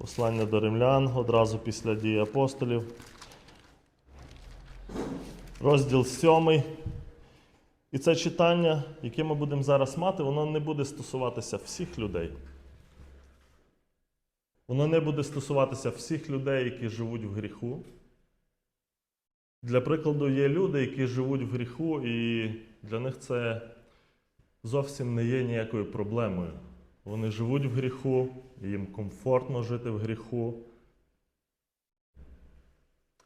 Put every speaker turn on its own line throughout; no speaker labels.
Послання до римлян одразу після дії апостолів. Розділ 7. І це читання, яке ми будемо зараз мати, воно не буде стосуватися всіх людей. Воно не буде стосуватися всіх людей, які живуть в гріху. Для прикладу, є люди, які живуть в гріху, і для них це зовсім не є ніякою проблемою. Вони живуть в гріху, їм комфортно жити в гріху.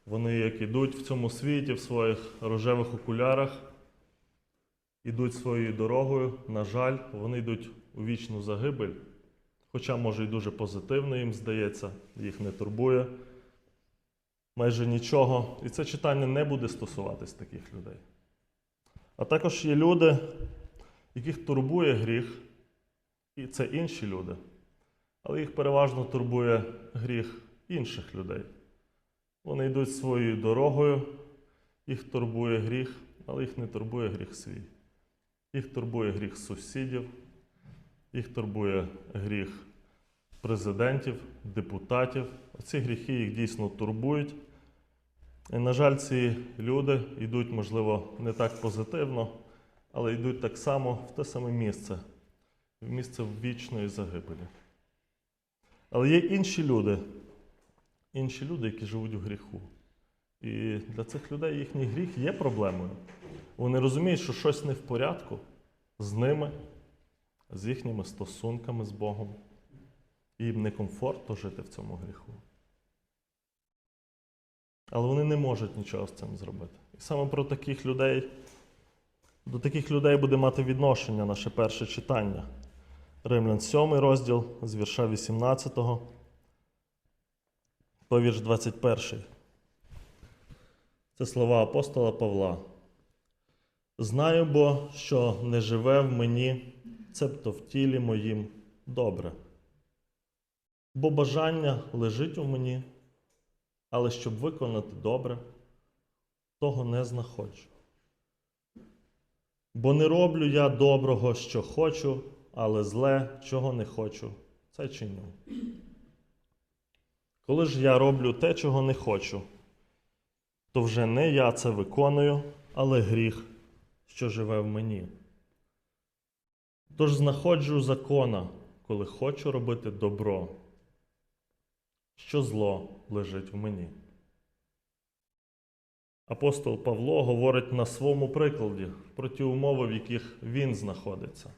Вони як ідуть в цьому світі в своїх рожевих окулярах, ідуть своєю дорогою. На жаль, вони йдуть у вічну загибель. Хоча, може, і дуже позитивно їм здається, їх не турбує майже нічого. І це читання не буде стосуватись таких людей. А також є люди, яких турбує гріх, і це інші люди. Але їх переважно турбує гріх інших людей. Вони йдуть своєю дорогою, їх турбує гріх, але їх не турбує гріх свій. Їх турбує гріх сусідів, їх турбує гріх президентів, депутатів. Ці гріхи їх дійсно турбують. І, на жаль, ці люди йдуть, можливо, не так позитивно, але йдуть так само в те саме місце, в місце вічної загибелі. Але є інші люди, інші люди, які живуть в гріху. І для цих людей їхній гріх є проблемою. Вони розуміють, що щось не в порядку з ними, з їхніми стосунками з Богом. І їм некомфортно жити в цьому гріху. Але вони не можуть нічого з цим зробити. І саме про таких людей, до таких людей буде мати відношення наше перше читання. Римлян 7 розділ з вірша 18 по вірш 21. Це слова апостола Павла. Знаю бо, що не живе в мені, цебто в тілі моїм добре. Бо бажання лежить у мені, але щоб виконати добре, того не знаходжу. Бо не роблю я доброго, що хочу, але зле, чого не хочу, це чиню. Коли ж я роблю те, чого не хочу, то вже не я це виконую, але гріх, що живе в мені. Тож знаходжу закона, коли хочу робити добро, що зло лежить в мені. Апостол Павло говорить на своєму прикладі про ті умови, в яких він знаходиться.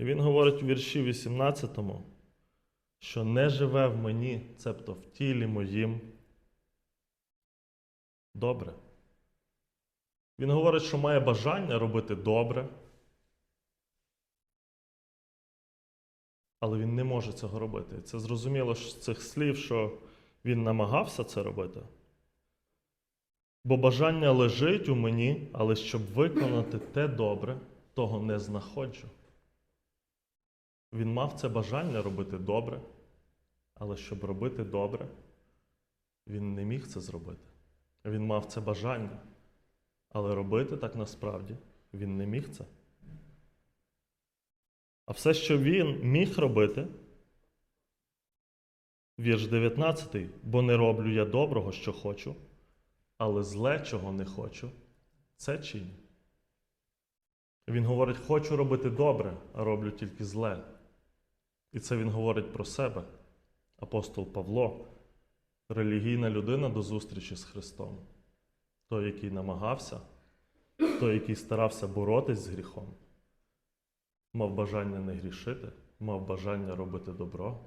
І він говорить у вірші 18, що не живе в мені, цебто в тілі моїм. Добре. Він говорить, що має бажання робити добре, але він не може цього робити. Це зрозуміло з цих слів, що він намагався це робити. Бо бажання лежить у мені, але щоб виконати те добре, того не знаходжу. Він мав це бажання робити добре, але щоб робити добре, він не міг це зробити. Він мав це бажання, але робити так насправді він не міг це. А все, що він міг робити, вірш 19, бо не роблю я доброго, що хочу, але зле, чого не хочу, це чиню. Він говорить, хочу робити добре, а роблю тільки зле. І це він говорить про себе, апостол Павло, релігійна людина до зустрічі з Христом, той, який намагався, той, який старався боротись з гріхом, мав бажання не грішити, мав бажання робити добро.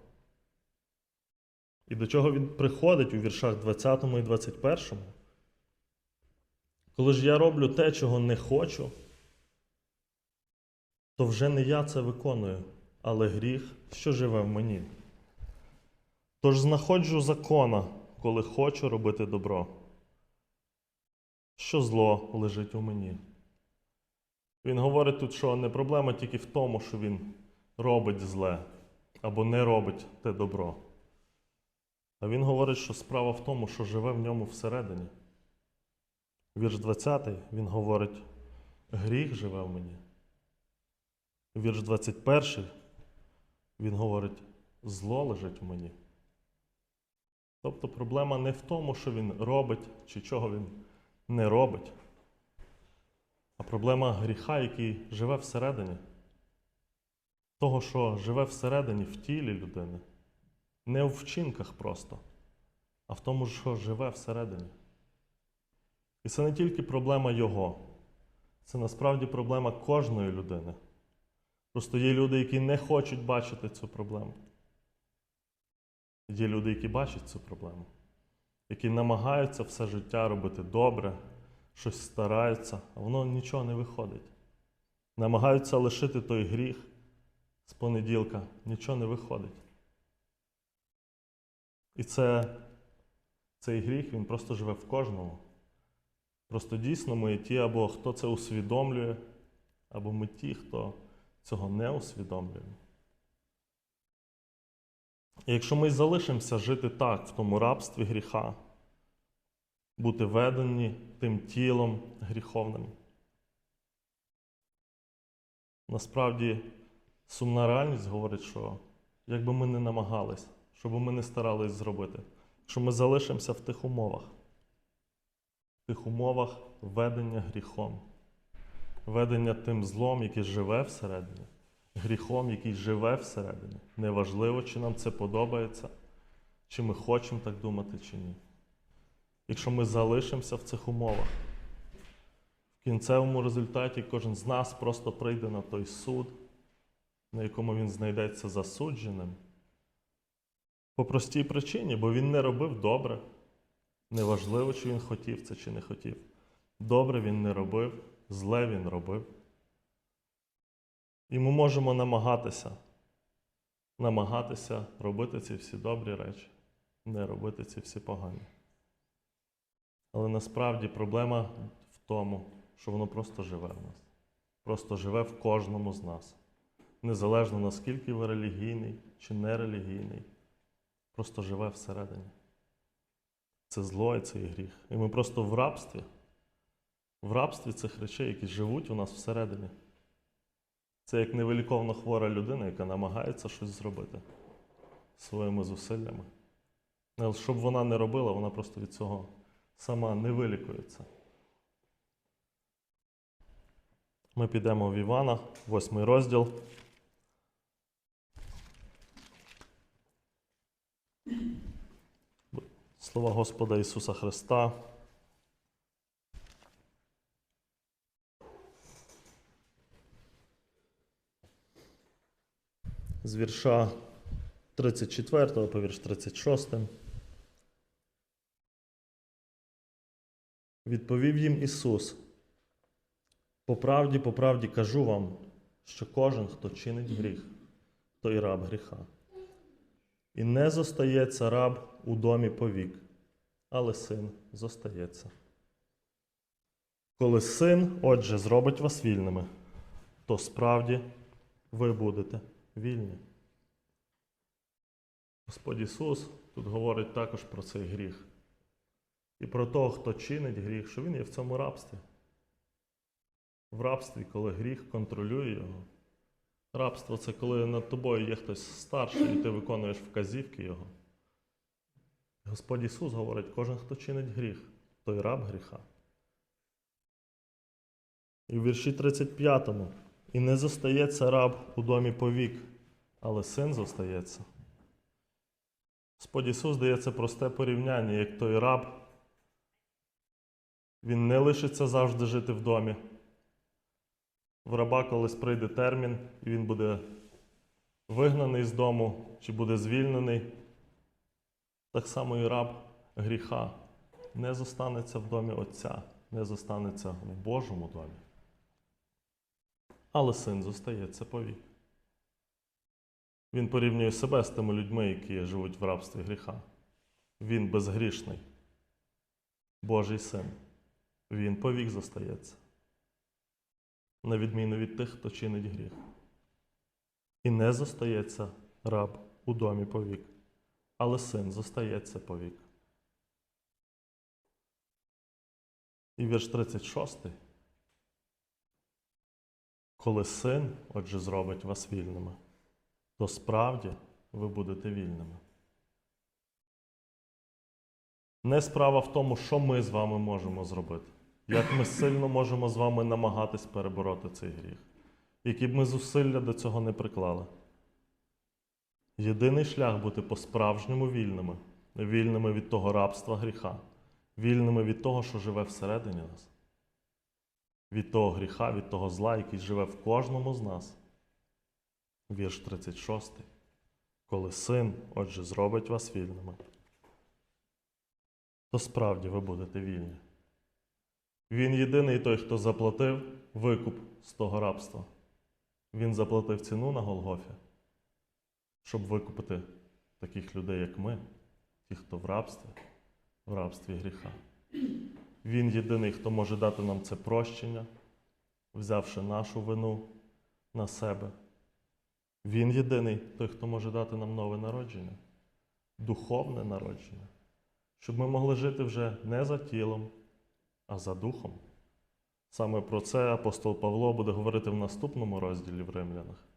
І до чого він приходить у віршах 20 і 21. Коли ж я роблю те, чого не хочу, то вже не я це виконую, але гріх, що живе в мені. Тож знаходжу закона, коли хочу робити добро, що зло лежить у мені. Він говорить тут, що не проблема тільки в тому, що він робить зле або не робить те добро. А він говорить, що справа в тому, що живе в ньому всередині. Вірш 20 він говорить, гріх живе в мені. Вірш 21 він говорить, зло лежить в мені. Тобто проблема не в тому, що він робить чи чого він не робить, а проблема гріха, який живе всередині. Того, що живе всередині в тілі людини, не в вчинках просто, а в тому, що живе всередині. І це не тільки проблема його, це насправді проблема кожної людини. Просто є люди, які не хочуть бачити цю проблему. Є люди, які бачать цю проблему, які намагаються все життя робити добре, щось стараються, а воно нічого не виходить. Намагаються лишити той гріх з понеділка, нічого не виходить. І це, цей гріх, він просто живе в кожному. Просто дійсно ми ті, або хто це усвідомлює, або ми ті, хто цього не усвідомлює. І якщо ми залишимося жити так, в тому рабстві гріха, бути ведені тим тілом гріховним, насправді сумна реальність говорить, що якби ми не намагались, що би ми не старались зробити, якщо ми залишимося в тих умовах, в тих умовах ведення гріхом, ведення тим злом, який живе всередині, гріхом, який живе всередині. Неважливо, чи нам це подобається, чи ми хочемо так думати, чи ні. Якщо ми залишимося в цих умовах, в кінцевому результаті кожен з нас просто прийде на той суд, на якому він знайдеться засудженим. По простій причині, бо він не робив добре. Неважливо, чи він хотів це, чи не хотів. Добре він не робив, зле він робив. І ми можемо намагатися, намагатися робити ці всі добрі речі, не робити ці всі погані. Але насправді проблема в тому, що воно просто живе в нас. Просто живе в кожному з нас. Незалежно наскільки ви релігійний чи нерелігійний, просто живе всередині. Це зло і це і гріх. І ми просто в рабстві, в рабстві цих речей, які живуть у нас всередині. Це як невиліковно хвора людина, яка намагається щось зробити своїми зусиллями. Але щоб вона не робила, вона просто від цього сама не вилікується. Ми підемо в Івана, восьмий розділ. Слова Господа Ісуса Христа. З вірша 34 по вірш 36. Відповів їм Ісус. По правді, по правді кажу вам, що кожен, хто чинить гріх, той раб гріха. І не зостається раб у домі повік, але син зостається. Коли син, отже, зробить вас вільними, то справді ви будете вільні. Господь Ісус тут говорить також про цей гріх. І про того, хто чинить гріх, що він є в цьому рабстві. В рабстві, коли гріх контролює його. Рабство це коли над тобою є хтось старший, і ти виконуєш вказівки Його. Господь Ісус говорить, кожен, хто чинить гріх, той раб гріха. І в вірші 35 і не зостається раб у домі повік, але син зостається. Господь Ісус дає це просте порівняння, як той раб. Він не лишиться завжди жити в домі. В раба колись прийде термін, і він буде вигнаний з дому чи буде звільнений. Так само і раб гріха не зостанеться в домі Отця, не зостанеться в Божому домі. Але син зостається повік. Він порівнює себе з тими людьми, які живуть в рабстві гріха. Він безгрішний, Божий син. Він повік зостається на відміну від тих, хто чинить гріх. І не зостається раб у домі повік, але син зостається повік. І вірш 36. Коли син, отже, зробить вас вільними, то справді ви будете вільними. Не справа в тому, що ми з вами можемо зробити, як ми сильно можемо з вами намагатись перебороти цей гріх, які б ми зусилля до цього не приклали. Єдиний шлях бути по-справжньому вільними, вільними від того рабства гріха, вільними від того, що живе всередині нас, від того гріха, від того зла, який живе в кожному з нас. Вірш 36. Коли син, отже, зробить вас вільними, то справді ви будете вільні. Він єдиний той, хто заплатив викуп з того рабства. Він заплатив ціну на Голгофі, щоб викупити таких людей, як ми, ті, хто в рабстві, в рабстві гріха. Він єдиний, хто може дати нам це прощення, взявши нашу вину на себе. Він єдиний той, хто може дати нам нове народження, духовне народження, щоб ми могли жити вже не за тілом, а за духом. Саме про це апостол Павло буде говорити в наступному розділі в Римлянах.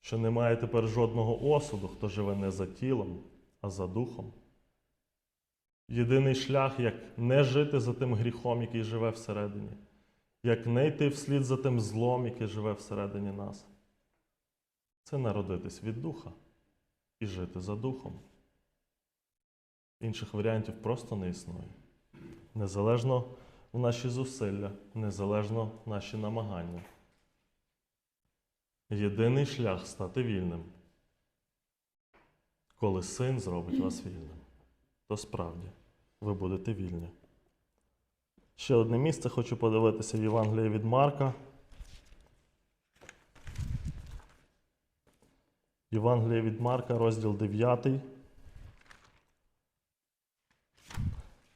Що немає тепер жодного осуду, хто живе не за тілом, а за духом. Єдиний шлях, як не жити за тим гріхом, який живе всередині, як не йти вслід за тим злом, який живе всередині нас це народитись від духа і жити за духом. Інших варіантів просто не існує. Незалежно в наші зусилля, незалежно в наші намагання. Єдиний шлях стати вільним, коли син зробить вас вільним, то справді ви будете вільні. Ще одне місце хочу подивитися в Євангелії від Марка. Євангеліє від Марка, розділ 9.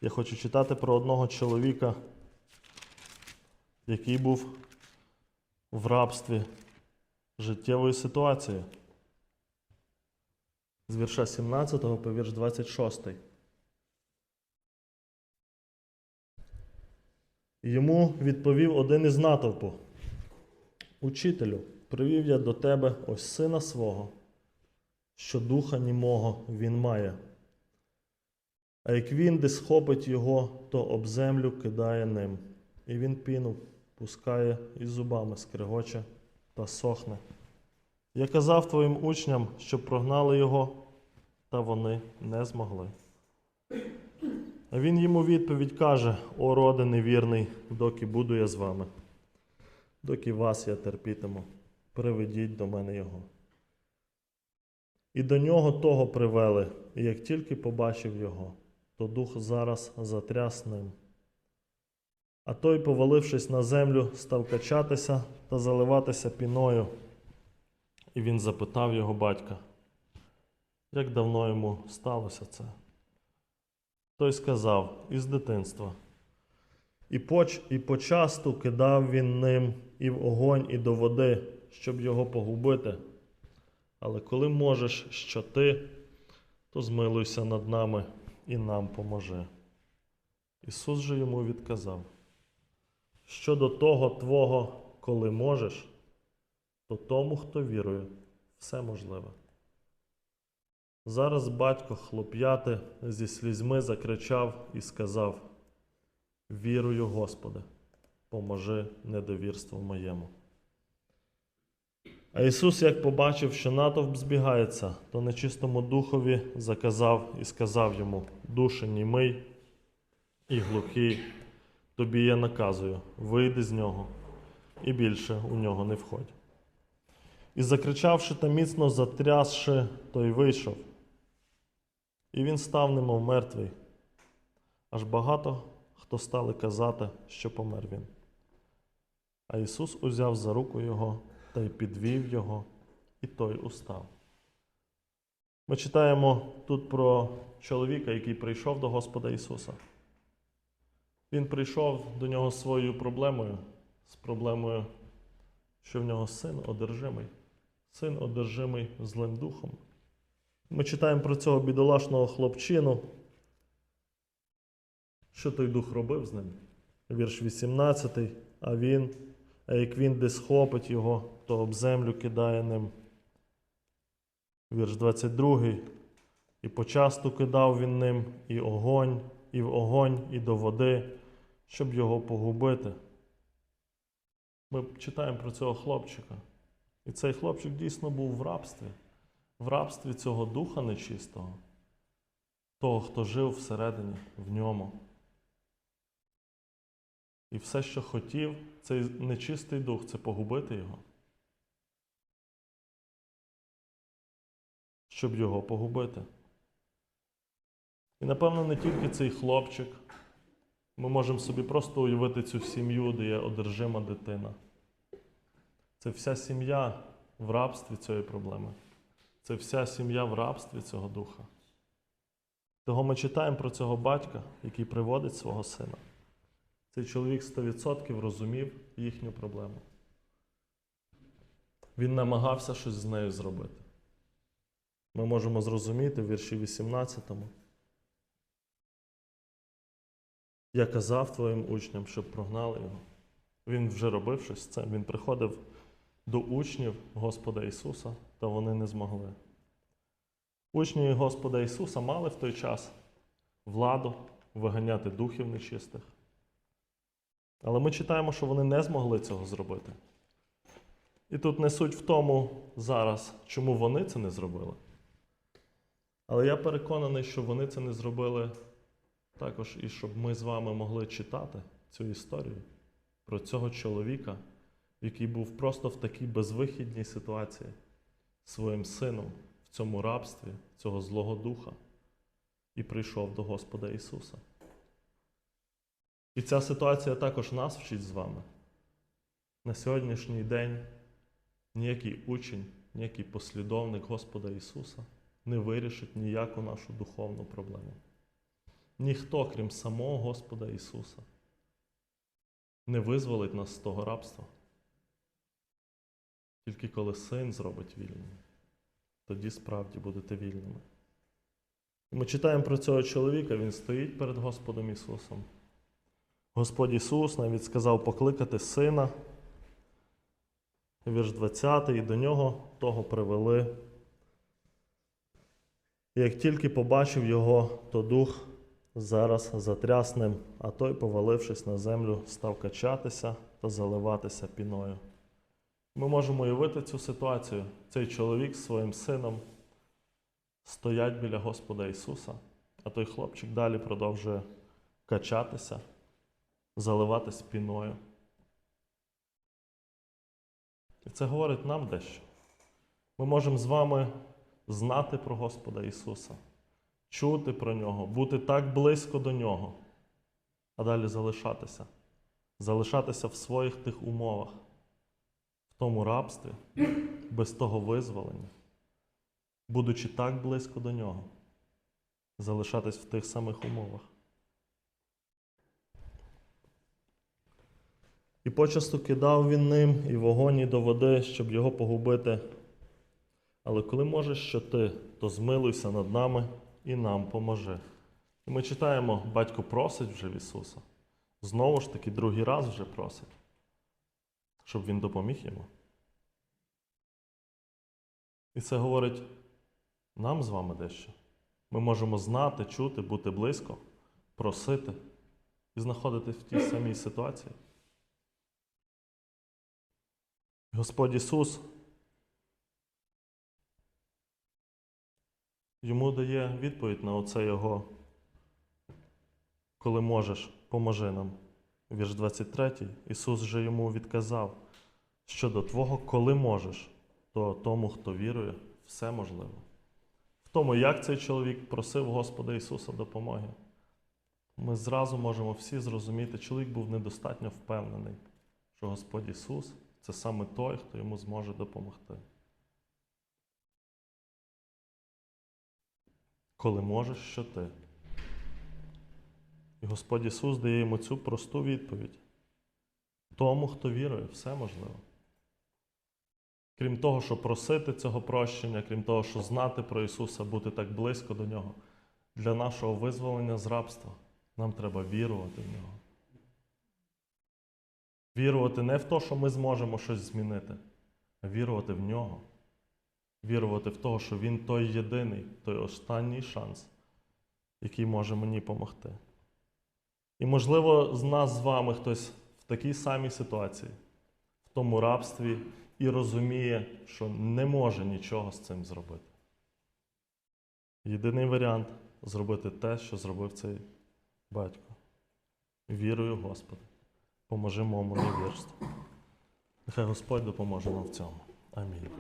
Я хочу читати про одного чоловіка, який був в рабстві життєвої ситуації. З вірша 17 по вірш 26. Йому відповів один із натовпу. Учителю, привів я до тебе ось сина свого, що духа німого він має. А як він де схопить його, то об землю кидає ним, і він піну пускає і зубами скригоче та сохне. Я казав твоїм учням, щоб прогнали його, та вони не змогли. Він йому відповідь каже: О, роде невірний, доки буду я з вами, доки вас я терпітиму, приведіть до мене його. І до нього того привели, і як тільки побачив його, то дух зараз затряс ним. А той, повалившись на землю, став качатися та заливатися піною. І він запитав його батька, як давно йому сталося це. Той сказав із дитинства. І поч, і почасту кидав він ним і в огонь, і до води, щоб його погубити. Але коли можеш, що ти, то змилуйся над нами і нам поможи. Ісус же йому відказав: щодо того Твого, коли можеш, то тому, хто вірує, все можливе. Зараз батько хлоп'яти зі слізьми закричав і сказав: Вірую, Господи, поможи недовірству моєму. А Ісус, як побачив, що натовп збігається, то нечистому духові заказав і сказав йому: Душе німий і глухий, тобі я наказую, вийди з нього, і більше у нього не входь. І закричавши та міцно затрясши, той вийшов. І він став немов мертвий. Аж багато хто стали казати, що помер він. А Ісус узяв за руку його та й підвів його, і той устав. Ми читаємо тут про чоловіка, який прийшов до Господа Ісуса. Він прийшов до нього своєю проблемою, з проблемою, що в нього син одержимий, син одержимий злим духом. Ми читаємо про цього бідолашного хлопчину. Що той дух робив з ним? Вірш 18. А він, а як він десь схопить його, то об землю кидає ним. Вірш 22. І почасту кидав він ним і огонь, і в огонь, і до води, щоб його погубити. Ми читаємо про цього хлопчика. І цей хлопчик дійсно був в рабстві, в рабстві цього духа нечистого, того, хто жив всередині, в ньому. І все, що хотів, цей нечистий дух, це погубити його. Щоб його погубити. І напевно не тільки цей хлопчик. Ми можемо собі просто уявити цю сім'ю, де є одержима дитина. Це вся сім'я в рабстві цієї проблеми. Це вся сім'я в рабстві цього духа. Того ми читаємо про цього батька, який приводить свого сина. Цей чоловік 100% розумів їхню проблему. Він намагався щось з нею зробити. Ми можемо зрозуміти в вірші 18. Я казав твоїм учням, щоб прогнали його. Він вже робив щось з цим. Він приходив до учнів Господа Ісуса, та вони не змогли. Учні Господа Ісуса мали в той час владу виганяти духів нечистих. Але ми читаємо, що вони не змогли цього зробити. І тут не суть в тому зараз, чому вони це не зробили. Але я переконаний, що вони це не зробили також і щоб ми з вами могли читати цю історію про цього чоловіка, який був просто в такій безвихідній ситуації своїм сином в цьому рабстві цього злого духа і прийшов до Господа Ісуса. І ця ситуація також нас вчить з вами. На сьогоднішній день ніякий учень, ніякий послідовник Господа Ісуса не вирішить ніяку нашу духовну проблему. Ніхто, крім самого Господа Ісуса, не визволить нас з того рабства. Тільки коли син зробить вільними, тоді справді будете вільними. Ми читаємо про цього чоловіка, він стоїть перед Господом Ісусом. Господь Ісус навіть сказав покликати сина. Вірш 20, і до нього того привели. І як тільки побачив його, то дух зараз затряс а той, повалившись на землю, став качатися та заливатися піною. Ми можемо уявити цю ситуацію. Цей чоловік з своїм сином стоять біля Господа Ісуса, а той хлопчик далі продовжує качатися, заливатись піною. І це говорить нам дещо. Ми можемо з вами знати про Господа Ісуса, чути про Нього, бути так близько до Нього, а далі залишатися. Залишатися в своїх тих умовах, тому рабстві, без того визволення, будучи так близько до Нього, залишатись в тих самих умовах. І почасту кидав він ним і вогонь і до води, щоб його погубити. Але коли можеш що ти, то змилуйся над нами і нам поможи. І ми читаємо, батько просить вже в Ісуса. Знову ж таки, другий раз вже просить, щоб Він допоміг йому. І це говорить нам з вами дещо. Ми можемо знати, чути, бути близько, просити і знаходитись в тій самій ситуації. Господь Ісус йому дає відповідь на оце його, коли можеш, поможи нам. Вірш 23. Ісус же йому відказав, що до Твого, коли можеш, то тому, хто вірує, все можливо. В тому, як цей чоловік просив Господа Ісуса допомоги, ми зразу можемо всі зрозуміти, чоловік був недостатньо впевнений, що Господь Ісус це саме той, хто йому зможе допомогти. Коли можеш, що ти. І Господь Ісус дає йому цю просту відповідь. Тому, хто вірує, все можливо. Крім того, що просити цього прощення, крім того, що знати про Ісуса, бути так близько до Нього, для нашого визволення з рабства нам треба вірувати в Нього. Вірувати не в те, що ми зможемо щось змінити, а вірувати в нього. вірувати в того, що Він той єдиний, той останній шанс, який може мені допомогти. І, можливо, з нас з вами хтось в такій самій ситуації, в тому рабстві, і розуміє, що не може нічого з цим зробити. Єдиний варіант зробити те, що зробив цей батько. Вірую, Господи, поможи моєму невірству. Нехай Господь допоможе нам в цьому. Амінь.